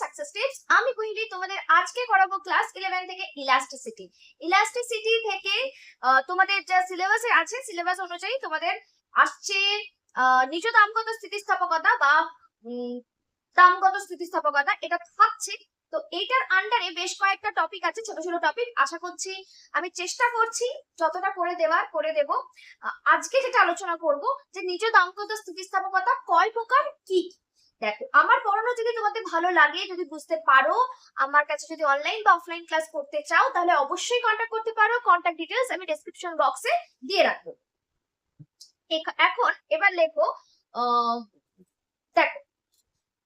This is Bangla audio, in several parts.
সাকসেস টিপস আমি কহিলি তোমাদের আজকে করাবো ক্লাস ইলেভেন থেকে ইলাস্টিসিটি ইলাস্টিসিটি থেকে তোমাদের যা সিলেবাসে আছে সিলেবাস অনুযায়ী তোমাদের আসছে নিজ দামগত স্থিতিস্থাপকতা বা দামগত স্থিতিস্থাপকতা, এটা থাকছে। তো এইটার আন্ডারে বেশ কয়েকটা টপিক আছে, ছোট ছোট টপিক আশা করছি আমি চেষ্টা করছি যতটা করে দেওয়ার করে দেব। আজকে যেটা আলোচনা করব যে নিজ দামগত স্থিতিস্থাপকতা কয় প্রকার, কি কি? দেখো, আমার পড়ানো যদি তোমাদের ভালো লাগে, যদি বুঝতে পারো, আমার কাছে যদি অনলাইন বা অফলাইন ক্লাস করতে চাও, তাহলে অবশ্যই কন্ট্যাক্ট করতে পারো। কন্ট্যাক্ট ডিটেলস আমি ডেসক্রিপশন বক্সে দিয়ে রাখব। এখন এবার লেখো দেখো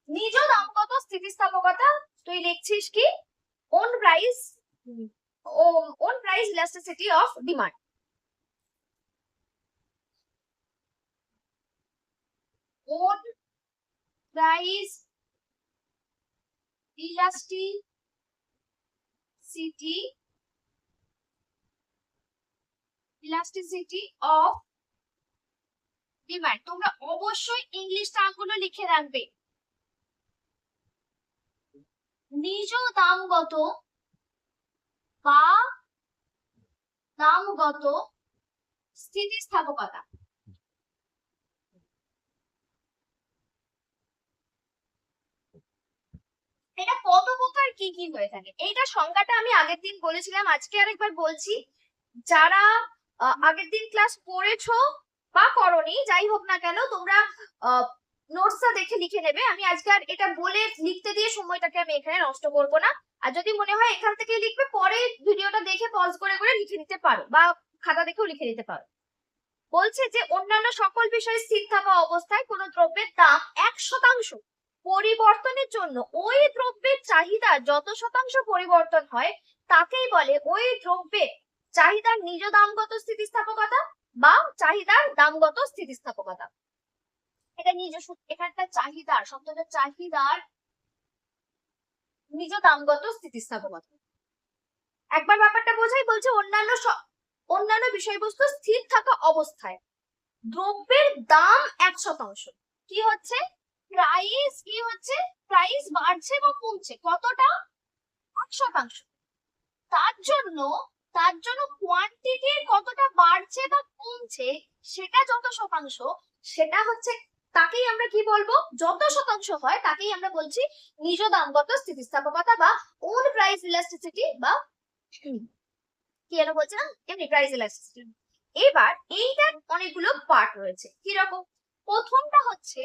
নিজ দামগত স্থিতিস্থাপকতা, তুই লিখছিস কি? Own price own price elasticity of demand own price elasticity elasticity of demand তোমরা অবশ্যই ইংলিশ টার্মগুলো লিখে রাখবে। নিজ দামগত বা দামগত স্থিতিস্থাপকতা। এটা কত প্রকার কি কি হয়ে থাকে? এইটা সংজ্ঞাটা আমি আগের দিন বলেছিলাম, আজকে আরেকবার বলছি। যারা আগের দিন ক্লাস করেছ বা করনি, যাই হোক না কেন, তোমরা নোটসটা দেখে লিখে নেবে। আমি আজকে আর এটা বলে লিখতে দিয়ে সময়টাকে আমি এখানে নষ্ট করব না। আর যদি মনে হয় এখান থেকে লিখবে, পরে ভিডিওটা দেখে পজ করে করে লিখে নিতে পারো বা খাতা দেখেও লিখে নিতে পারো। বলছে যে, অন্যান্য সকল বিষয়ে স্থির থাকা অবস্থায় কোনো দ্রব্যের দাম এক শতাংশ। পরিবর্তনের জন্য ওই দ্রব্যের চাহিদা যত শতাংশ পরিবর্তন হয়, তাকেই বলে ওই দ্রব্যের চাহিদার নিজ দামগত স্থিতিস্থাপকতা বা চাহিদার দামগত স্থিতিস্থাপকতা। এটা নিজ এখানটা চাহিদার, শব্দটা চাহিদার নিজ দামগত স্থিতিস্থাপকতা। একবার ব্যাপারটা বোঝাই, বলছে অন্যান্য অন্যান্য বিষয়বস্তু স্থির থাকা অবস্থায় দ্রব্যের দাম এক শতাংশ। কি হচ্ছে? প্রাইস কি হচ্ছে? প্রাইস বাড়ছে বা কমছে? কতটা? এক শতাংশ। তার জন্য তার জন্য কোয়ান্টিটি কতটা বাড়ছে বা কমছে সেটা যত শতাংশ, সেটা হচ্ছে তাকেই আমরা কি বলব? যত শতাংশ হয় তাকেই আমরা বলছি নিজ দামগত স্থিতিস্থাপকতা বা ওন প্রাইস ইলাস্টিসিটি বা কি যেন বলছিলাম এমনি প্রাইস ইলাস্টিসিটি এবার এইটার অনেকগুলো পার্ট রয়েছে। কীরকম? প্রথমটা হচ্ছে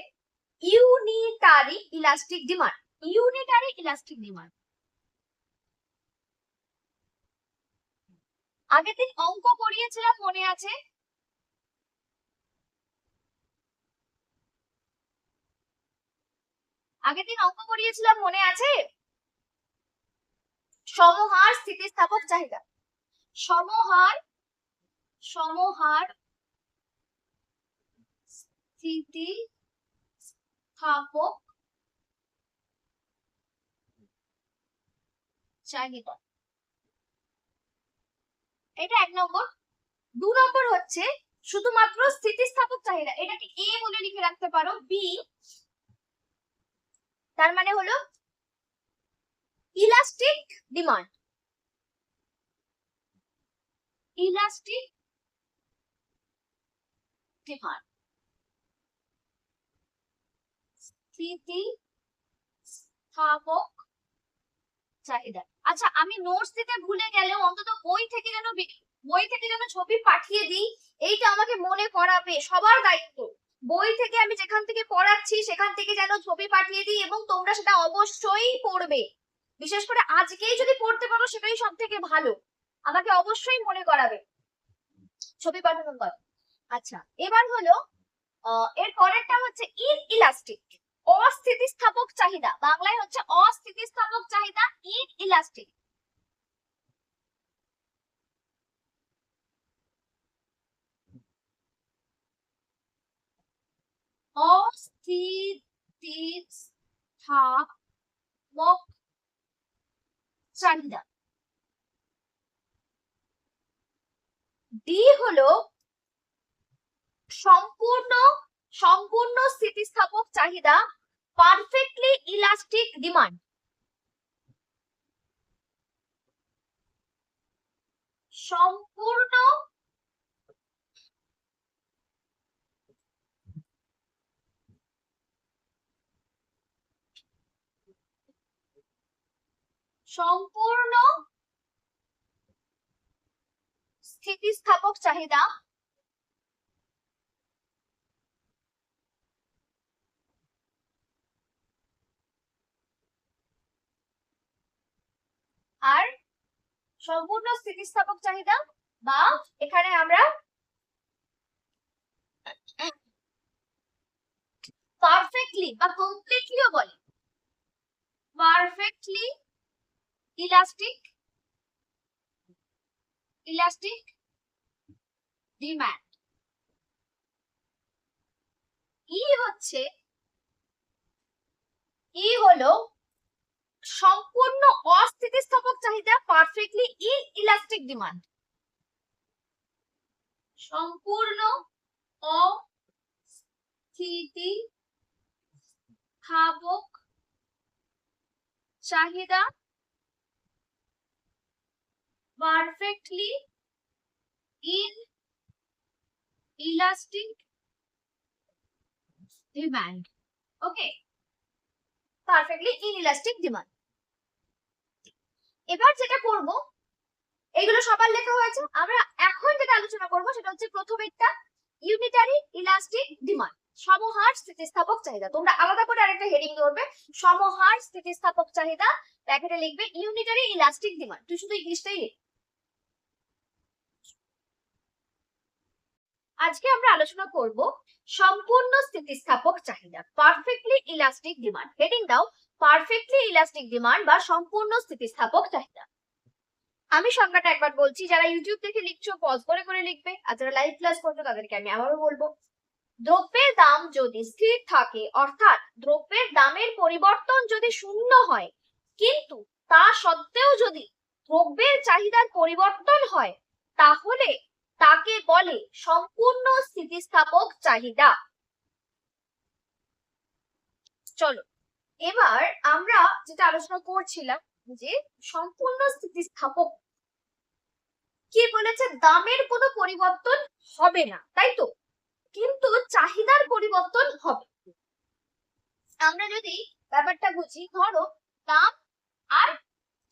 unitary elastic demand unitary elastic demand আগের দিন অঙ্ক করিয়েছিলাম মনে আছে? আগের দিন অঙ্ক করিয়েছিলাম মনে আছে? সমহার স্থিতিস্থাপক চাহিদা। সমহার সমহার স্থিতি স্থাপক চাহিদা এটা এক নম্বর। দু নম্বর হচ্ছে শুধুমাত্র স্থিতিস্থাপক চাহিদা। এটাকে এ লিখে রাখতে পারো বি তার মানে হলো ইলাস্টিক ডিমান্ড ইলাস্টিক ডিমান্ড স্থিতি স্থাপক চাহিদা। আচ্ছা আমি নোটস দিতে ভুলে গেলেও অন্তত বই থেকে যেন বই থেকে যেন ছবি পাঠিয়ে দিই, এইটা আমাকে মনে করাবে, সবার দায়িত্ব। বই থেকে আমি যেখান থেকে পড়াচ্ছি, সেখান থেকে যেন ছবি পাঠিয়ে দিই এবং তোমরা সেটা অবশ্যই পড়বে। বিশেষ করে আজকেই যদি পড়তে পারো, সেটাই সব থেকে ভালো। আমাকে অবশ্যই মনে করাবে। ছবি পাঠানো কর আচ্ছা এবার হলো এর পরেরটা হচ্ছে ইন ইলাস্টিক। অস্থিতিস্থাপক চাহিদা। বাংলায় হচ্ছে অস্থিতিস্থাপক চাহিদা ইন ইলাস্টিক। ডি হলো সম্পূর্ণ সম্পূর্ণ স্থিতিস্থাপক চাহিদা। পারফেক্টলি ইলাস্টিক ডিমান্ড সম্পূর্ণ সম্পূর্ণ স্থিতিস্থাপক চাহিদা আর সম্পূর্ণ স্থিতিস্থাপক চাহিদা বা এখানে আমরা পারফেক্টলি বা কমপ্লিটলিও বলি। পারফেক্টলি ইলাস্টিক ইলাস্টিক ডিম্যান্ড ই হচ্ছে ই হলো সম্পূর্ণ অস্থিতিস্থাপক চাহিদা পারফেক্টলি ইন ইলাস্টিক ডিমান্ড সম্পূর্ণ অস্থিতিস্থাপক চাহিদা perfectly inelastic demand okay perfectly inelastic demand এবার যেটা করব, এগুলো সবার লেখা হয়েছে। আমরা এখন যেটা আলোচনা করব সেটা হচ্ছে প্রথমেরটা ইউনিটারি ইলাস্টিক ডিমান্ড সমহার স্থিতিস্থাপক চাহিদা। তোমরা আলাদা করে আরেকটা হেডিং ধরবে, সমহার স্থিতিস্থাপক চাহিদা ব্র্যাকেটে লিখবে ইউনিটারি ইলাস্টিক ডিমান্ড তুই শুধু ইংলিশটাই লিখ। আজকে আমরা আলোচনা করব, সম্পূর্ণ স্থিতিস্থাপক চাহিদা পারফেক্টলি ইলাস্টিক ডিমান্ড হেডিং দাও পারফেক্টলি ইলাস্টিক ডিমান্ড বা সম্পূর্ণ স্থিতিস্থাপক চাহিদা। আমি সংজ্ঞাটা একবার বলছি, যারা ইউটিউব থেকে লিখছো পজ করে করে লিখবে, আর যারা লাইভ ক্লাস করছ, তাদেরকে আমি আবারও বলব। দ্রব্যের দাম যদি স্থির থাকে, অর্থাৎ দ্রব্যের দামের পরিবর্তন যদি শূন্য হয়, কিন্তু তা সত্ত্বেও যদি দ্রব্যের চাহিদার পরিবর্তন হয়, তাহলে তাকে বলে সম্পূর্ণ স্থিতিস্থাপক চাহিদা। চলো। এবার আমরা যেটা আলোচনা করছিলাম যে সম্পূর্ণ স্থিতিস্থাপক কি বলেছে দামের কোনো পরিবর্তন হবে না, তাই তো? কিন্তু চাহিদার পরিবর্তন হবে। আমরা যদি ব্যাপারটা বুঝি, ধরো দাম আর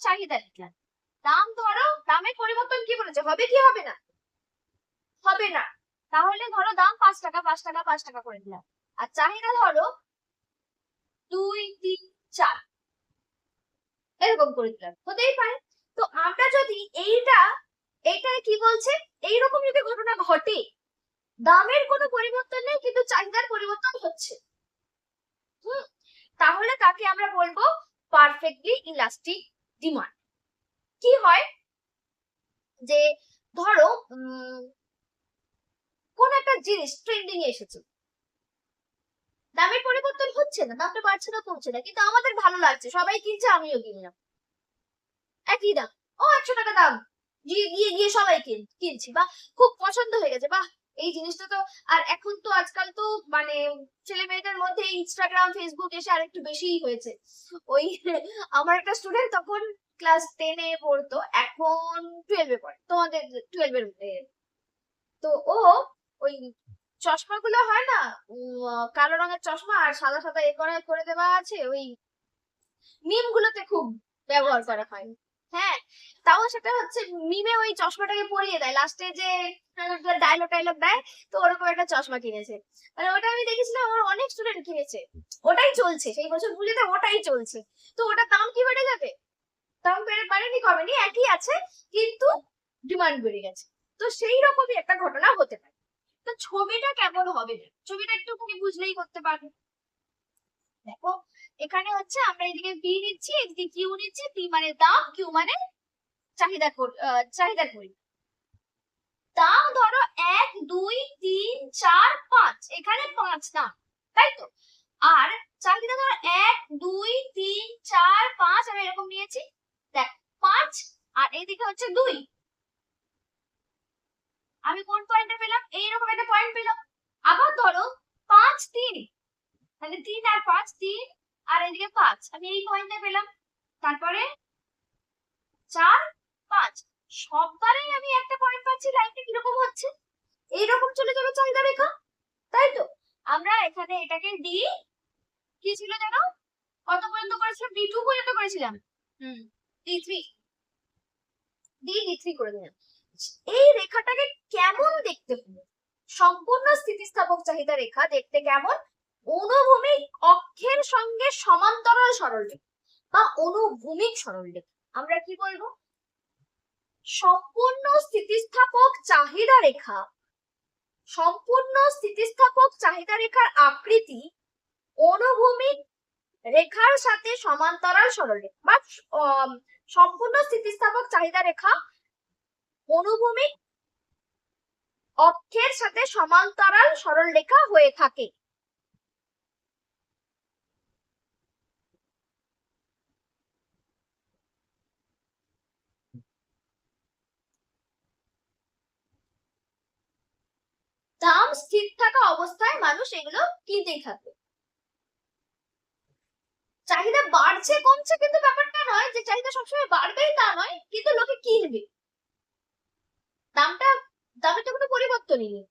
চাহিদা লিখলাম। দাম ধরো, দামের পরিবর্তন কি বলেছে? হবে কি হবে না? হবে না। তাহলে ধরো দাম পাঁচ টাকা পাঁচ টাকা পাঁচ টাকা করে দিলাম। আর চাহিদা ধরো দুই, তিন, চার। এরকম করে দিলাম। হতেই পারে। তো আমরা যদি এইটা এইটা কি বলছে? এইরকম যদি ঘটনা ঘটে, দামের কোনো পরিবর্তন নেই, কিন্তু চাহিদার পরিবর্তন হচ্ছে। হুম? তাহলে তাকে আমরা বলব পারফেক্টলি ইলাস্টিক ডিমান্ড কি হয়? যে ধরো কোন একটা জিনিস ট্রেন্ডিং এ এসেছে। দামের পরিবর্তন হচ্ছে না, দামটা বাড়ছে না, কমছে না, কিন্তু আমাদের ভালো লাগছে, সবাই কিনছে, আমিও কিনলাম। একই দাম। ও, একশো টাকা দাম। গিয়ে গিয়ে গিয়ে সবাই কিন, কিনছি। বা খুব পছন্দ হয়ে গেছে। বাহ, এই জিনিসটা তো, আর এখন তো আজকাল তো মানে ছেলে মেয়েদের মধ্যে ইনস্টাগ্রাম ফেসবুক এসে আরেকটু বেশিই হয়েছে। ওই, আমার একটা স্টুডেন্ট তখন ক্লাস টেনে পড়তো, এখন টুয়েলভে পড়ে, তোমাদের টুয়েলভের তো ও, ওই চশমাগুলো হয় না? কালো রঙের চশমা আর সাদা সাদা এ করে করে দেওয়া আছে? ওই মিম গুলোতে খুব ব্যবহার করা হয়। হ্যাঁ তাও সেটা হচ্ছে মিমে ওই চশমাটাকে পরিয়ে দেয়। লাস্টে যে ডায়লগ টাইলগ দেয় তো ওরকম একটা চশমা কিনেছে। মানে ওটা আমি দেখেছিলাম আমার অনেক স্টুডেন্ট কিনেছে। ওটাই চলছে সেই বছর বুঝলে ওটাই চলছে। তো ওটার দাম কি বেড়ে যাবে? দাম বেড়ে বাড়েনি কমেনি একই আছে কিন্তু ডিমান্ড বেড়ে গেছে। তো সেই রকমই একটা ঘটনা হতে পারে। তো ছবিটা কেমন হবে? ছবিটা একটুখানি বুঝলেই করতে পারবে। দেখো এখানে হচ্ছে আমরা এদিকে পি নিচ্ছি এদিকে কিউ নিচ্ছি পি মানে দাম কিউ মানে চাহিদা কর- আহ, চাহিদার দাম ধরো এক দুই তিন চার পাঁচ। এখানে পাঁচ দাম তাই তো? আর চাহিদা ধরো এক দুই তিন চার পাঁচ আমি এরকম নিয়েছি। দেখ পাঁচ আর এইদিকে হচ্ছে দুই। আমি কোন পয়েন্টে পেলাম? এইরকম একটা পয়েন্ট পেলাম। আবার ধরো, পাঁচ তিন। মানে তিন আর পাঁচ, তিন আর এদিকে পাঁচ। আমি এই পয়েন্টে পেলাম। তারপরে চার, পাঁচ। সববারেই আমি দেখছি লাইনটা কীরকম হচ্ছে? এইরকম চলে যাবে চাহিদা রেখা, তাই তো? আমরা এখানে এটাকে ডি কি ছিল জানো কত পর্যন্ত করেছিলাম? ডি টু পর্যন্ত করেছিলাম। হুম D three D D three করে দিলাম। এই রেখাটাকে কেমন দেখতে হলো সম্পূর্ণ স্থিতিস্থাপক চাহিদা রেখা দেখতে কেমন? অনুভূমিক অক্ষের সঙ্গে সমান্তরাল সরলরেখা বা অনুভূমিক সরলরেখা। আমরা কি বলব? সম্পূর্ণ স্থিতিস্থাপক চাহিদা রেখা, সম্পূর্ণ স্থিতিস্থাপক চাহিদা রেখার আকৃতি অনুভূমিক রেখার সাথে সমান্তরাল সরলরেখা বা সম্পূর্ণ স্থিতিস্থাপক চাহিদা রেখা অনুভূমিক অক্ষের সাথে সমান্তরাল সরলরেখা হয়ে থাকে। দাম স্থির থাকা অবস্থায় মানুষ এগুলো কিনতেই থাকবে চাহিদা বাড়ছে, কমছে কিন্তু ব্যাপারটা নয় যে চাহিদা সবসময় বাড়বেই তা নয়, কিন্তু লোকে কিনবে। দামটা দামের তো কোনো পরিবর্তনই নেই।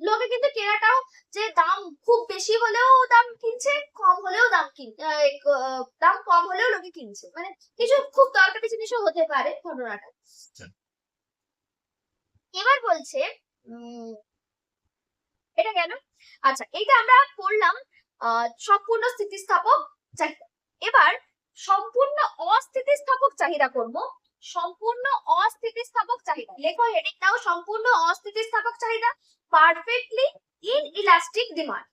লোকে কিন্তু কেনাটাও যে দাম খুব বেশি হলেও দাম কিনছে কম হলেও দাম কিন দাম কম হলেও লোকে কিনছে। মানে কিছু খুব দরকারি জিনিসও হতে পারে ঘটনাটা। এবার বলছে উম এটা কেন? আচ্ছা এইটা আমরা পড়লাম আহ, সম্পূর্ণ স্থিতিস্থাপক চাহিদা। এবার সম্পূর্ণ অস্থিতিস্থাপক চাহিদা করব। সম্পূর্ণ অস্থিতিস্থাপক চাহিদা। লেখো হেডিং দাও সম্পূর্ণ অস্থিতিস্থাপক চাহিদা পারফেক্টলি ইন ইলাস্টিক ডিমান্ড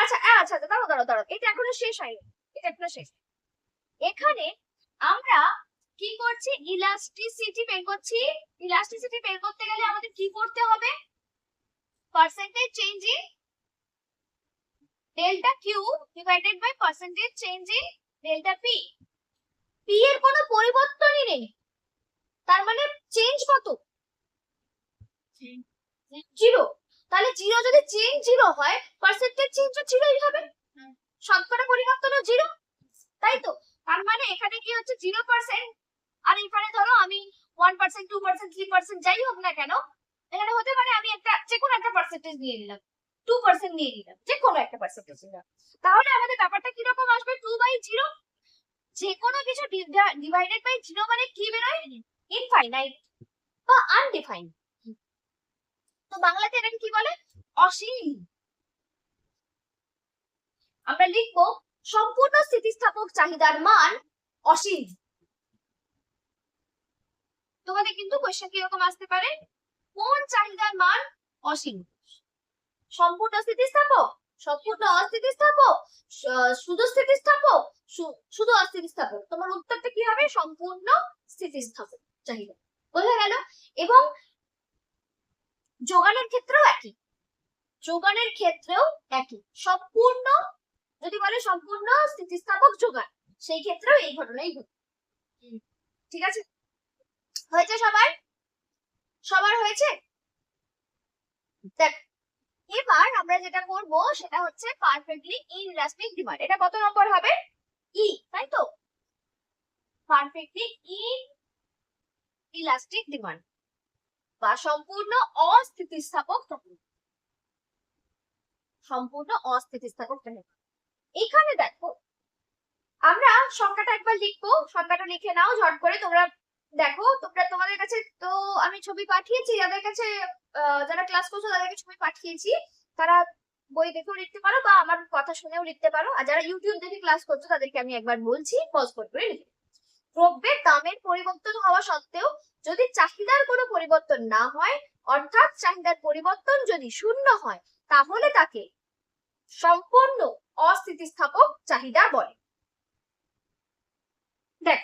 আচ্ছা আচ্ছা দাঁড়াও দাঁড়াও দাঁড়াও, এটা এখনও শেষ হয়নি, এটা এখনও শেষ এখানে আমরা কি করছি? ইলাস্টিসিটি বের করছি। ইলাস্টিসিটি বের করতে গেলে আমাদের কি করতে হবে? Percentage change in delta q divided by percentage change in delta p p এর কোনো পরিবর্তনই নেই। তার মানে চেঞ্জ কত? জিরো তাহলে জিরো যদি চেঞ্জ জিরো হয় পার্সেন্টেজ চেঞ্জ তো জিরোই হবে। শতকরা পরিবর্তনও জিরো তাই তো? তার মানে এখানে কি হচ্ছে? জিরো পার্সেন্ট আর এখানে ধরো আমি one percent two percent three percent যাই হোক না কেন, এখানে হতে পারে আমি একটা যে কোনো একটা পার্সেন্টেজ নিয়ে নিলাম। টু পার্সেন্ট নিয়ে নিলাম যে কোনো একটা পার্সেন্টেজ নিলাম। তাহলে আমাদের ব্যাপারটা কীরকম আসবে? টু বাই জিরো যে কোনো কিছু ডিভাইডেড বাই জিরো মানে কি বেরোয়? ইনফাইনাইট বা আনডিফাইন তো বাংলাতে এটাকে কি বলে? অসীম আমরা লিখব, সম্পূর্ণ স্থিতিস্থাপক চাহিদার মান অসীম তোমাদের কিন্তু কোয়েশ্চেন কীরকম আসতে পারে? কোন চাহিদার মান অসীম সম্পূর্ণ স্থিতিস্থাপক সম্পূর্ণ অস্থিতিস্থাপক শুধু স্থিতিস্থাপক শুধু অস্থিতিস্থাপক। তোমার উত্তরটা কি হবে? সম্পূর্ণ স্থিতিস্থাপক। চাহিদা। বোঝা গেল? এবং যোগানের ক্ষেত্রেও একই। যোগানের ক্ষেত্রেও একই। সম্পূর্ণ, যদি বলে সম্পূর্ণ স্থিতিস্থাপক যোগান, সেই ক্ষেত্রেও এই ঘটনাই ঘটে। ঠিক আছে? হয়েছে সবার? সবার হয়েছে? দেখ এবার আমরা যেটা করব সেটা হচ্ছে পারফেক্টলি ইনইলাস্টিক ডিমান্ড এটা কত নম্বর হবে ই তাই তো পারফেক্টলি ইন ইলাস্টিক ডিমান্ড বা সম্পূর্ণ অস্থিতিস্থাপক তত্ত্ব। সম্পূর্ণ অস্থিতিস্থাপক তত্ত্ব। এখানে দেখো, আমরা সংখ্যাটা একবার লিখব, সংখ্যাটা লিখে নাও, ঝট করে তোমরা দেখো, তোমরা তোমাদের কাছে তো আমি ছবি পাঠিয়েছি, যাদের কাছে যারা ক্লাস করছ তাদেরকে ছবি পাঠিয়েছি। তারা বই দেখেও লিখতে পারো বা আমার কথা শুনেও লিখতে পারো। আর যারা ইউটিউব দেখে ক্লাস করছ তাদেরকে আমি একবার বলছি পজ করে লিখে দ্রব্যের দামের পরিবর্তন হওয়া সত্ত্বেও যদি চাহিদার কোনো পরিবর্তন না হয়, অর্থাৎ চাহিদার পরিবর্তন যদি শূন্য হয়, তাহলে তাকে সম্পূর্ণ অস্থিতিস্থাপক চাহিদা বলে। দেখ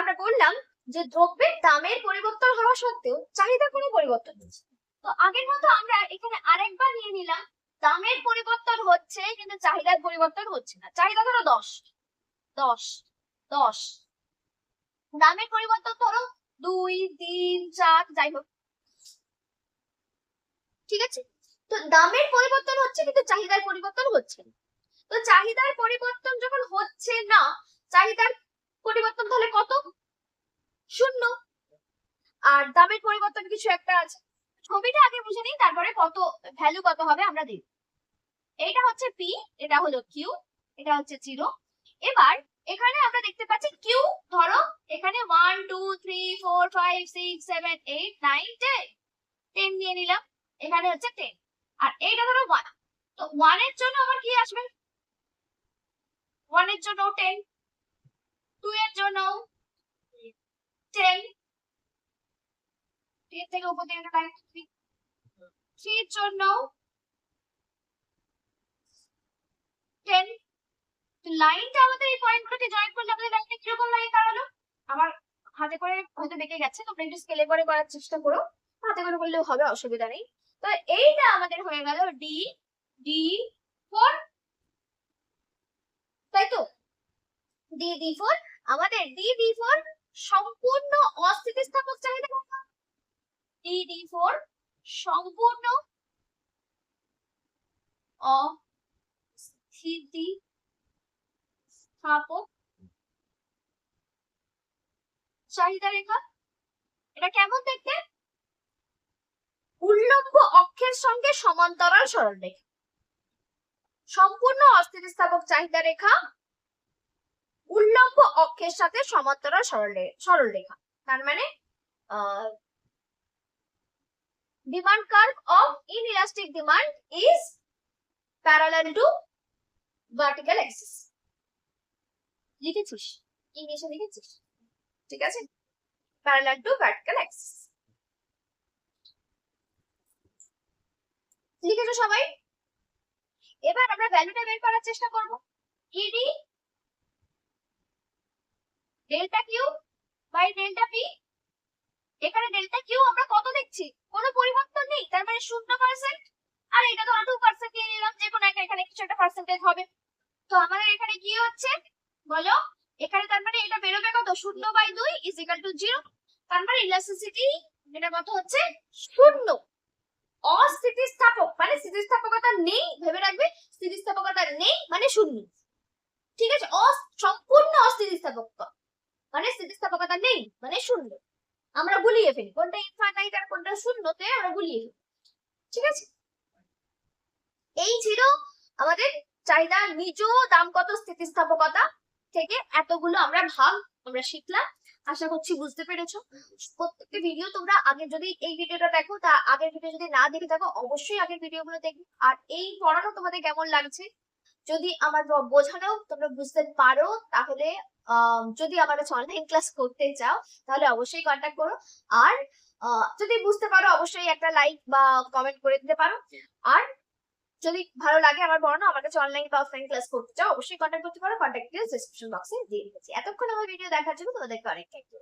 আমরা বললাম যে দ্রব্যের দামের পরিবর্তন হওয়া সত্ত্বেও চাহিদা কোনো পরিবর্তন হচ্ছে তো আগের মতো আমরা এখানে আরেকবার নিয়ে নিলাম, দামের পরিবর্তন হচ্ছে কিন্তু চাহিদার পরিবর্তন হচ্ছে না। চাহিদা ধরো দশ দশ দশ। দামের পরিবর্তন ধরো দুই, তিন, চার, যাই হোক। ঠিক আছে? তো দামের পরিবর্তন হচ্ছে কিন্তু চাহিদার পরিবর্তন হচ্ছে না। তো চাহিদার পরিবর্তন যখন হচ্ছে না, চাহিদার পরিবর্তন তাহলে কত? শূন্য। আর দামের পরিবর্তন কিছু একটা আছে। ছবিটা আগে বুঝে নিই তারপরে কত ভ্যালু কত হবে আমরা দেখব। এইটা হচ্ছে পি এটা হলো কিউ এটা হচ্ছে জিরো এবার এখানে আমরা দেখতে পাচ্ছি কিউ ধরো এখানে one two three four five six seven eight nine ten ten দিয়ে নিলাম, এখানে হচ্ছে টেন আর এইটা ধরো ওয়ান তো ওয়ানের জন্য আমার কি আসবে? ওয়ানের জন্য টেন টু এর জন্য টেন টেন থেকে উপর দিকে লাইন থ্রি থ্রি জন্য টেন লাইনটা আমাদের এই পয়েন্টগুলোকে জয়েন করলে আমাদের লাইনটা কীরকম লাইন দাঁড়াল? আমার হাতে করে হয়তো দেখে গেছে, তোমরা একটু স্কেলে করে করার চেষ্টা করো। হাতে করে করলেও হবে, অসুবিধা নেই। তো এইটা আমাদের হয়ে গেল ডি ডি ফোর তাই তো? ডি ডি ফোর আমাদের ডি ডি ফোর সম্পূর্ণ অস্থিতিস্থাপক চাহিদা কত? ডি ডি ফোর সম্পূর্ণ অস্থিতি স্থাপক চাহিদা রেখা। এটা কেমন দেখতে? উল্লম্ব অক্ষের সঙ্গে সমান্তরাল সরলরেখা। সম্পূর্ণ অস্থিতিস্থাপক চাহিদা রেখা উল্লম্ব অক্ষের সাথে সমান্তরাল সরলরে- সরলরেখা। তার মানে demand curve of inelastic demand is parallel to vertical axis লিখেছিস? ইংলিশে লিখেছিস? ঠিক আছে? প্যারালাল টু ভার্টিক্যাল অ্যাক্সিস লিখেছো সবাই? এবার আমরা ভ্যালুটা বের করার চেষ্টা করব। ED delta Q by delta P এখানে ডেল্টা কিউ আমরা কত দেখছি? কোনো পরিবর্তন নেই, তার মানে শূন্য পার্সেন্ট আর এটা ধরো টু পার্সেন্ট দিয়ে নিলাম, যে কোনো এখানে কিছু একটা পার্সেন্টেজ হবে। তো আমাদের এখানে কি হচ্ছে? বলো, এখানে তার মানে এটা বেরোবে কত? শূন্য বাই দুই ইজ ইকাল টু জিরো তার মানে ইলাস্টিসিটি এটা কত হচ্ছে? শূন্য। অস্থিতিস্থাপক মানে স্থিতিস্থাপকতা নেই, ভেবে রাখবে, স্থিতিস্থাপকতা নেই মানে শূন্য। ঠিক আছে? অ- সম্পূর্ণ অস্থিতিস্থাপকতা মানে স্থিতিস্থাপকতা নেই মানে শূন্য। আমরা গুলিয়ে ফেলি। কোনটা ইনফাইনাইট আর কোনটা শূন্যতে আমরা গুলিয়ে ফেলি। ঠিক আছে? এই ছিল আমাদের চাহিদা নিজ দাম কত স্থিতিস্থাপকতা থেকে এতগুলো আমরা ভাগ আমরা শিখলাম। আশা করছি বুঝতে পেরেছ। প্রত্যেকটা ভিডিও তোমরা আগে যদি এই ভিডিওটা দেখো, তা আগের ভিডিও যদি না দেখে থাকো, অবশ্যই আগের ভিডিওগুলো দেখবে। আর এই পড়ানো তোমাদের কেমন লাগছে? যদি আমার বোঝানো তোমরা বুঝতে পারো, তাহলে যদি আমার কাছে অনলাইন ক্লাস করতে চাও, তাহলে অবশ্যই কন্ট্যাক্ট করো। আর যদি বুঝতে পারো, অবশ্যই একটা লাইক বা কমেন্ট করে দিতে পারো। আর, যদি ভালো লাগে আমার পড়ানো, আমার কাছে অনলাইন বা অফলাইন ক্লাস করতে চাও, অবশ্যই কন্ট্যাক্ট করতে পারো। কন্ট্যাক্ট ডেসক্রিপশন বক্সে দিয়ে দিয়েছি এতক্ষণ আমার ভিডিও দেখার জন্য তোমাদেরকে অনেক থ্যাংক ইউ